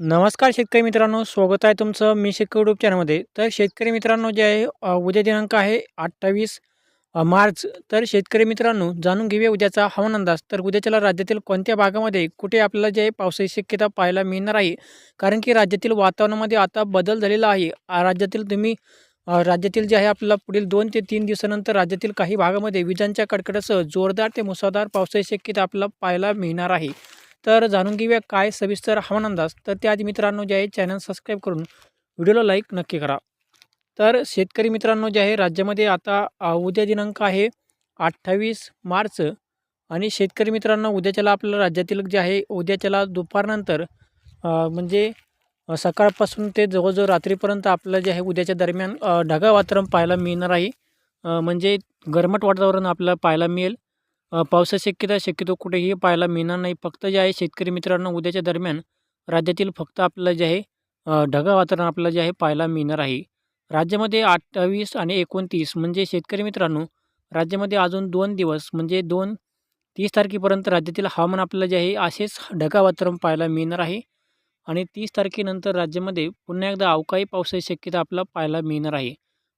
नमस्कार शेतकरी मित्रांनो स्वागत आहे तुमचं मी शेतकरी यूट्यूब चॅनलमध्ये. तर शेतकरी मित्रांनो जे आहे उद्या दिनांक आहे अठ्ठावीस मार्च. तर शेतकरी मित्रांनो जाणून घेऊया उद्याचा हवामान अंदाज. तर उद्याच्याला राज्यातील कोणत्या भागामध्ये कुठे आपल्याला जे आहे पावसाची शक्यता पाहायला मिळणार आहे? कारण की राज्यातील वातावरणामध्ये आता बदल झालेला आहे. राज्यातील तुम्ही राज्यातील जे आहे आपल्याला पुढील दोन ते तीन दिवसानंतर राज्यातील काही भागामध्ये विजांच्या कडकडासह जोरदार ते मुसळधार पावसाची शक्यता आपल्याला पाहायला मिळणार आहे. तर जाणून घेऊया काय सविस्तर हवामान अंदाज तर त्याआधी मित्रांनो जे आहे चॅनल सबस्क्राईब करून व्हिडिओला लाईक नक्की करा. तर शेतकरी मित्रांनो जे आहे राज्यामध्ये आता उद्या दिनांक आहे अठ्ठावीस मार्च आणि शेतकरी मित्रांनो उद्याच्याला आपल्याला राज्यातील जे आहे उद्याच्याला दुपारनंतर म्हणजे सकाळपासून ते जवळजवळ रात्रीपर्यंत आपल्याला जे आहे उद्याच्या दरम्यान ढगाळ वातावरण पाहायला मिळणार आहे. म्हणजे गरमट वातावरण आपल्याला पाहायला मिळेल. पावसाची शक्यता शक्यतो कुठेही पाहायला मिळणार नाही. फक्त जे आहे शेतकरी मित्रांनो उद्याच्या दरम्यान राज्यातील फक्त आपल्याला जे आहे ढगा ढगाळ वातावरण आपल्याला जे आहे पाहायला मिळणार आहे. राज्यामध्ये अठ्ठावीस आणि एकोणतीस म्हणजे शेतकरी मित्रांनो राज्यामध्ये अजून दोन दिवस म्हणजे दोन तीस तारखेपर्यंत राज्यातील हवामान आपल्याला जे आहे असेच ढगाळ वातावरण पाहायला मिळणार आहे. आणि तीस तारखेनंतर राज्यामध्ये पुन्हा एकदा अवकाळी पावसाची शक्यता आपल्याला पाहायला मिळणार आहे.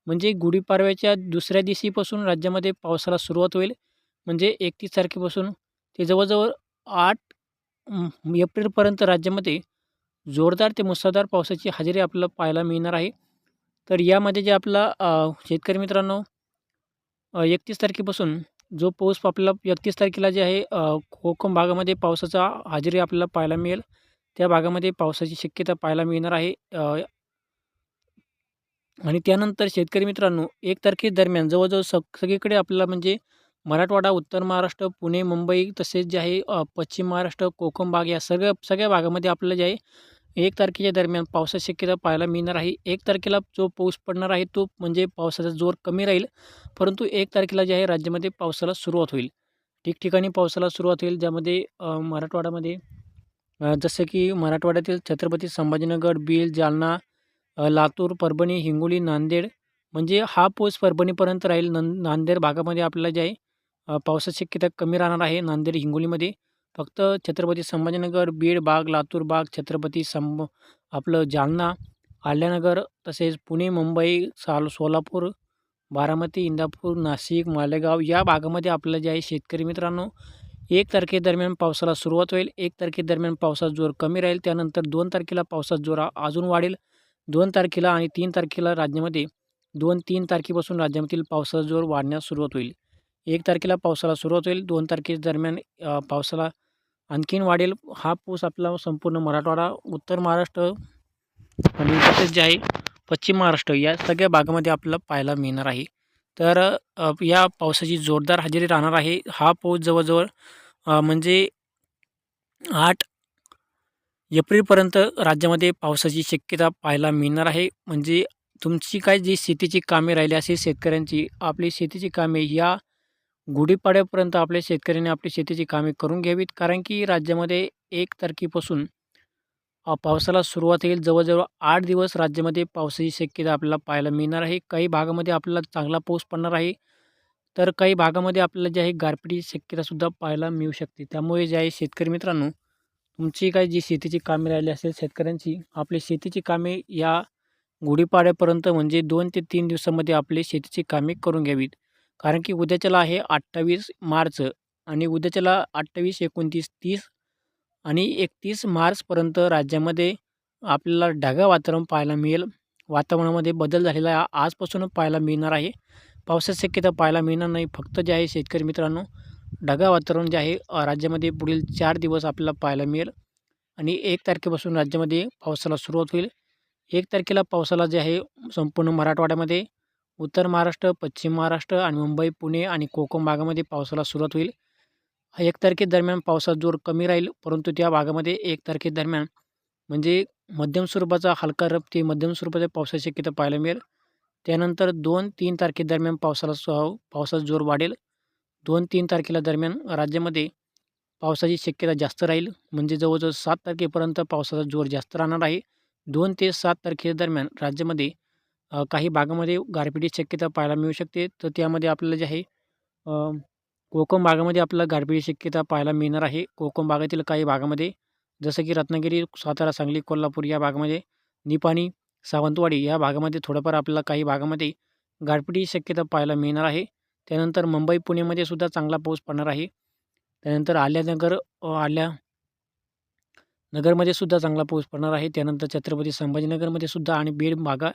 म्हणजे गुढीपाडव्याच्या दुसऱ्या दिवशीपासून राज्यामध्ये पावसाला सुरुवात होईल. म्हणजे एकतीस तारखेपासून ते जवळजवळ आठ एप्रिलपर्यंत राज्यामध्ये जोरदार ते मुसळधार पावसाची हजेरी आपल्याला पाहायला मिळणार आहे. तर यामध्ये जे आपला शेतकरी मित्रांनो एकतीस तारखेपासून जो पाऊस आपल्याला एकतीस तारखेला जे आहे अ, कोकण भागामध्ये पावसाचा हजेरी आपल्याला पाहायला मिळेल. त्या भागामध्ये पावसाची शक्यता पाहायला मिळणार आहे. आणि त्यानंतर शेतकरी मित्रांनो एक तारखेदरम्यान जवळजवळ सग सगळीकडे आपल्याला म्हणजे मराठवाडा उत्तर महाराष्ट्र पुणे मुंबई तसेच जे आहे पश्चिम महाराष्ट्र कोकण भाग या सगळ्या सगळ्या भागामध्ये आपल्याला जे आहे एक तारखेच्या दरम्यान पावसाची शक्यता पाहायला मिळणार आहे. एक तारखेला जो पाऊस पडणार आहे तो म्हणजे पावसाचा जोर कमी राहील परंतु एक तारखेला जे आहे राज्यामध्ये पावसाला सुरुवात होईल. ठिकठिकाणी पावसाला सुरुवात होईल ज्यामध्ये मराठवाड्यामध्ये जसं की मराठवाड्यातील छत्रपती संभाजीनगर बीड जालना लातूर परभणी हिंगोली नांदेड म्हणजे हा पाऊस परभणीपर्यंत राहील. नं नांदेड भागामध्ये आपल्याला जे आहे पावसाची शक्यता कमी राहणार आहे नांदेड हिंगोलीमध्ये. फक्त छत्रपती संभाजीनगर बीड बाग लातूर बाग छत्रपती संभ आपलं जालना आल्यानगर तसेच पुणे मुंबई साल सोलापूर बारामती इंदापूर नाशिक मालेगाव या भागामध्ये आपल्याला जे आहे शेतकरी मित्रांनो एक तारखेदरम्यान पावसाला सुरुवात होईल. एक तारखेदरम्यान पावसाचा जोर कमी राहील. त्यानंतर दोन तारखेला पावसाचा जोर अजून वाढेल. दोन तारखेला आणि तीन तारखेला राज्यामध्ये दोन तीन तारखेपासून राज्यामधील पावसाचा जोर वाढण्यास सुरुवात होईल. एक तारखेला पावसाला सुरुवात होईल. दोन तारखेदरम्यान दरम्यान पावसाला आणखीन वाढेल. हा पूस आपला संपूर्ण मराठवाडा उत्तर महाराष्ट्र आणि तसेच जे आहे पश्चिम महाराष्ट्र या सगळ्या भागामध्ये आपल्याला पाहायला मिळणार आहे. तर या पावसाची जोरदार हजेरी राहणार आहे. हा पाऊस जवळजवळ म्हणजे आठ एप्रिलपर्यंत राज्यामध्ये पावसाची शक्यता पाहायला मिळणार आहे. म्हणजे तुमची काय जी शेतीची कामे राहिली असेल शेतकऱ्यांची आपली शेतीची कामे या गुढीपाड्यापर्यंत आपल्या शेतकऱ्यांनी आपली शेतीची कामे करून घ्यावीत. कारण की राज्यामध्ये एक तारखेपासून पावसाला सुरुवात होईल. जवळजवळ आठ दिवस राज्यामध्ये पावसाची शक्यता आपल्याला पाहायला मिळणार आहे. काही भागामध्ये आपल्याला चांगला पाऊस पडणार आहे. तर काही भागामध्ये आपल्याला जे आहे गारपिटीची शक्यतासुद्धा पाहायला मिळू शकते. त्यामुळे जे आहे शेतकरी मित्रांनो तुमची काही जी शेतीची कामे राहिली असेल शेतकऱ्यांची आपली शेतीची कामे या गुढीपाड्यापर्यंत म्हणजे दोन ते तीन दिवसामध्ये आपली शेतीची कामे करून घ्यावीत. कारण की उद्याच्याला आहे अठ्ठावीस मार्च आणि उद्याच्याला अठ्ठावीस एकोणतीस तीस आणि एकतीस मार्चपर्यंत राज्यामध्ये आपल्याला ढगाळ वातावरण पाहायला मिळेल. वातावरणामध्ये बदल झालेला आजपासून पाहायला मिळणार आहे. पावसाची शक्यता पाहायला मिळणार नाही. फक्त जे आहे शेतकरी मित्रांनो ढगाळ वातावरण जे आहे राज्यामध्ये पुढील चार दिवस आपल्याला पाहायला मिळेल आणि एक तारखेपासून राज्यामध्ये पावसाला सुरुवात होईल. एक तारखेला पावसाला जे आहे संपूर्ण मराठवाड्यामध्ये उत्तर महाराष्ट्र पश्चिम महाराष्ट्र आणि मुंबई पुणे आणि कोकण भागामध्ये पावसाला सुरुवात होईल. एक तारखेदरम्यान पावसाचा जोर कमी राहील परंतु त्या भागामध्ये एक तारखेदरम्यान म्हणजे मध्यम स्वरूपाचा हलका रब ते मध्यम स्वरूपाच्या पावसाची शक्यता पाहायला मिळेल. त्यानंतर दोन तीन तारखेदरम्यान पावसाला हो, पावसाचा जोर वाढेल. दोन तीन तारखेला दरम्यान राज्यामध्ये पावसाची शक्यता जास्त राहील म्हणजे जवळजवळ सात तारखेपर्यंत पावसाचा जोर जास्त राहणार आहे. दोन ते सात तारखेदरम्यान राज्यामध्ये काही भागामध्ये गारपिटीची शक्यता पाहायला मिळू शकते. तर त्यामध्ये आपल्याला जे आहे कोकम भागामध्ये आपल्याला गारपिटीची शक्यता पाहायला मिळणार आहे. कोकण भागातील काही भागामध्ये जसं की रत्नागिरी सातारा सांगली कोल्हापूर या भागामध्ये निपाणी सावंतवाडी या भागामध्ये थोडंफार आपल्याला काही भागामध्ये गारपिटीची शक्यता पाहायला मिळणार आहे. त्यानंतर मुंबई पुणेमध्ये सुद्धा चांगला पाऊस पडणार आहे. त्यानंतर आल्यानगर आल्या नगरमध्ये सुद्धा चांगला पाऊस पडणार आहे. त्यानंतर छत्रपती संभाजीनगरमध्ये सुद्धा आणि बीड भागा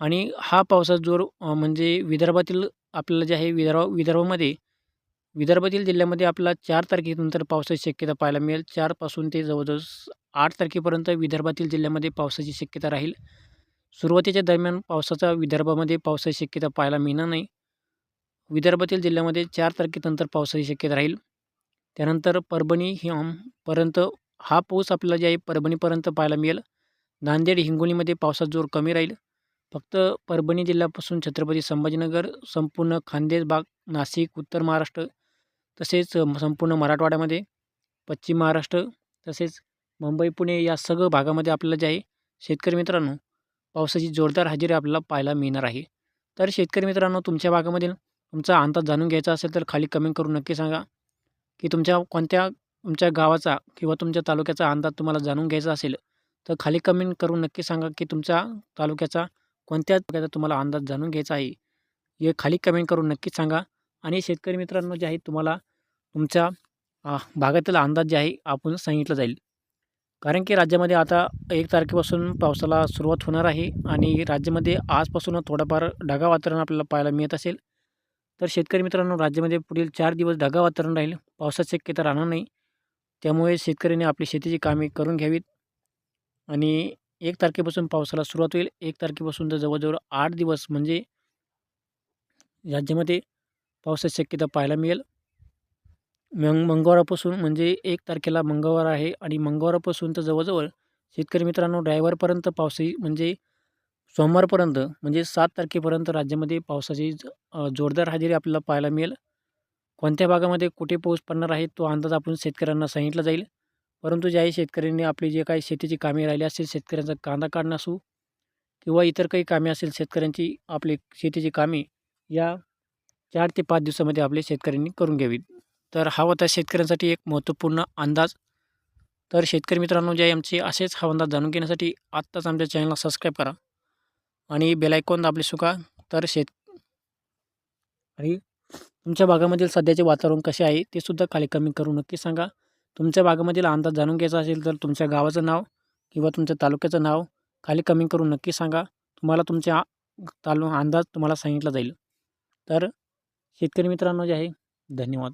आणि हा पावसाचा जोर म्हणजे विदर्भातील आपल्याला जे आहे विदर्भ विदर्भामध्ये विदर्भातील जिल्ह्यामध्ये आपला चार तारखेनंतर पावसाची शक्यता पाहायला मिळेल. चारपासून ते जवळजवळ स- आठ तारखेपर्यंत विदर्भातील जिल्ह्यामध्ये पावसाची शक्यता राहील. सुरुवातीच्या दरम्यान पावसाचा विदर्भामध्ये पावसाची शक्यता पाहायला मिळणार नाही. विदर्भातील जिल्ह्यामध्ये चार तारखेनंतर पावसाची शक्यता राहील. त्यानंतर परभणी हि पर्यंत हा पाऊस आपल्याला जे आहे परभणीपर्यंत पाहायला मिळेल. नांदेड हिंगोलीमध्ये पावसाचा जोर कमी राहील. फक्त परभणी जिल्ह्यापासून छत्रपती संभाजीनगर संपूर्ण खानदेश भाग नाशिक उत्तर महाराष्ट्र तसेच संपूर्ण मराठवाड्यामध्ये पश्चिम महाराष्ट्र तसेच मुंबई पुणे या सगळं भागामध्ये आपल्याला जे आहे शेतकरी मित्रांनो पावसाची जोरदार हजेरी आपल्याला पाहायला मिळणार आहे. तर शेतकरी मित्रांनो तुमच्या भागामधील तुमचा अंदाज जाणून घ्यायचा असेल तर खाली कमेंट करून नक्की सांगा. की तुमच्या कोणत्या तुमच्या गावाचा किंवा तुमच्या तालुक्याचा अंदाज तुम्हाला जाणून घ्यायचा असेल तर खाली कमेंट करून नक्की सांगा की तुमच्या तालुक्याचा कोणत्या तालुक्याचा तुम्हाला अंदाज जाणून घ्यायचा आहे. हे खाली कमेंट करून नक्कीच सांगा. आणि शेतकरी मित्रांनो जे आहे तुम्हाला तुमच्या भागातील अंदाज जे आहे आपण सांगितलं जाईल. कारण की राज्यामध्ये आता एक तारखेपासून पावसाला सुरुवात होणार आहे आणि राज्यामध्ये आजपासून थोडंफार ढगा वातावरण आपल्याला पाहायला मिळत असेल. तर शेतकरी मित्रांनो राज्यामध्ये पुढील चार दिवस ढगा वातावरण राहील. पावसाची शक्यता राहणार नाही. त्यामुळे शेतकऱ्यांनी आपली शेतीची कामे करून घ्यावीत. आणि एक तारखेपासून पावसाला सुरुवात होईल. एक तारखेपासून तर जवळजवळ आठ दिवस म्हणजे राज्यामध्ये पावसाची शक्यता पाहायला मिळेल. मंग मंगळवारापासून म्हणजे एक तारखेला मंगळवार आहे आणि मंगळवारापासून तर जवळजवळ शेतकरी मित्रांनो ड्रायव्हरपर्यंत पावसाची म्हणजे सोमवारपर्यंत म्हणजे सात तारखेपर्यंत राज्यामध्ये पावसाची जोरदार हजेरी आपल्याला पाहायला मिळेल. कोणत्या भागामध्ये कुठे पाऊस पडणार आहे तो अंदाज आपण शेतकऱ्यांना सांगितला जाईल. परंतु ज्याही शेतकऱ्यांनी आपली जे काही शेतीची कामे राहिली असतील शेतकऱ्यांचा कांदा काढणं असू किंवा इतर काही कामे असेल शेतकऱ्यांची आपली शेतीची कामे या चार ते पाच दिवसामध्ये आपले शेतकऱ्यांनी करून घ्यावीत. तर हा होता शेतकऱ्यांसाठी एक महत्त्वपूर्ण अंदाज. तर शेतकरी मित्रांनो जे आमचे असेच हा अंदाज जाणून घेण्यासाठी आत्ताच आमच्या चॅनलला सबस्क्राईब करा आणि बेलायकॉन दाबले सुका तर शेत आणि तुमच्या भागामधील सध्याचे वातावरण कसे आहे ते सुद्धा खाली कमी करू नक्की सांगा. तुमच्या भागामधील अंदाज जाणून घ्यायचा असेल तर तुमच्या गावाचं नाव किंवा तुमच्या तालुक्याचं नाव खाली कमी करून नक्की सांगा. तुम्हाला तुमच्या तालु अंदाज तुम्हाला सांगितला जाईल. तर शेतकरी मित्रांनो जे आहे धन्यवाद.